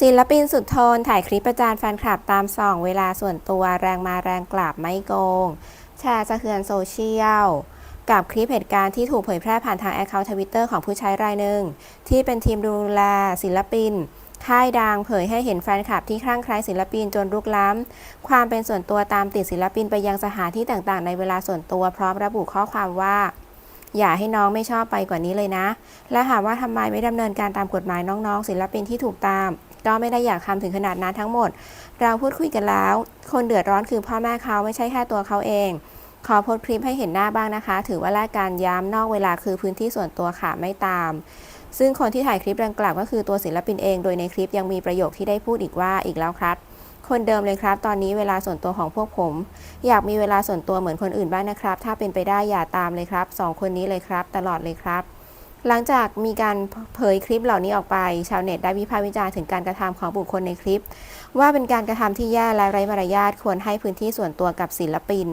ศิลปินสุดทนถ่ายคลิปประจานแฟนคลับตามส่องเวลาส่วนตัวแรงมาแรงกลับไม่โกง แชร์สะเทือนโซเชียล กับคลิปเหตุการณ์ที่ถูกเผยแพร่ผ่านทางแอคเคาท์ทวิตเตอร์ของผู้ใช้รายหนึ่ง ที่เป็นทีมดูแลศิลปิน ค่ายดังเผยให้เห็นแฟนคลับที่คลั่งไคล้ศิลปินจนรุกล้ำ ความเป็นส่วนตัวตามติดศิลปินไปยังสถานที่ต่างๆ ในเวลาส่วนตัวพร้อมระบุข้อความว่าอย่าให้น้องไม่ชอบไปกว่านี้เลยนะ และหากว่าทำไมไม่ดำเนินการตามกฎหมายน้องๆ ศิลปินที่ถูกตาม ก็ไม่ได้อยากทำถึงขนาดนั้นทั้งหมด เราพูดคุยกันแล้ว คนเดือดร้อนคือพ่อแม่เขาไม่ใช่แค่ตัวเขาเอง ขอโพสต์คลิปให้เห็นหน้าบ้างนะคะ ถือว่าแลกการย้ำนอกเวลาคือพื้นที่ส่วนตัวค่ะไม่ตาม ซึ่งคนที่ถ่ายคลิปดังกล่าวก็คือตัวศิลปินเอง โดยในคลิปยังมีประโยคที่ได้พูดอีกว่าอีกแล้วครับคนเดิมเลยครับ ตอนนี้เวลาส่วนตัวของพวกผม อยากมีเวลาส่วนตัวเหมือนคนอื่นบ้างนะครับ ถ้าเป็นไปได้อย่าตามเลยครับสองคนนี้เลยครับ ตลอดเลยครับ หลังจากมีการเผยคลิปเหล่านี้ออกไป ชาวเน็ตได้วิพากษ์วิจารณ์ถึงการกระทำของบุคคลในคลิป ว่าเป็นการกระทำที่แย่และไร้มารยาทควรให้พื้นที่ส่วนตัวกับศิลปิน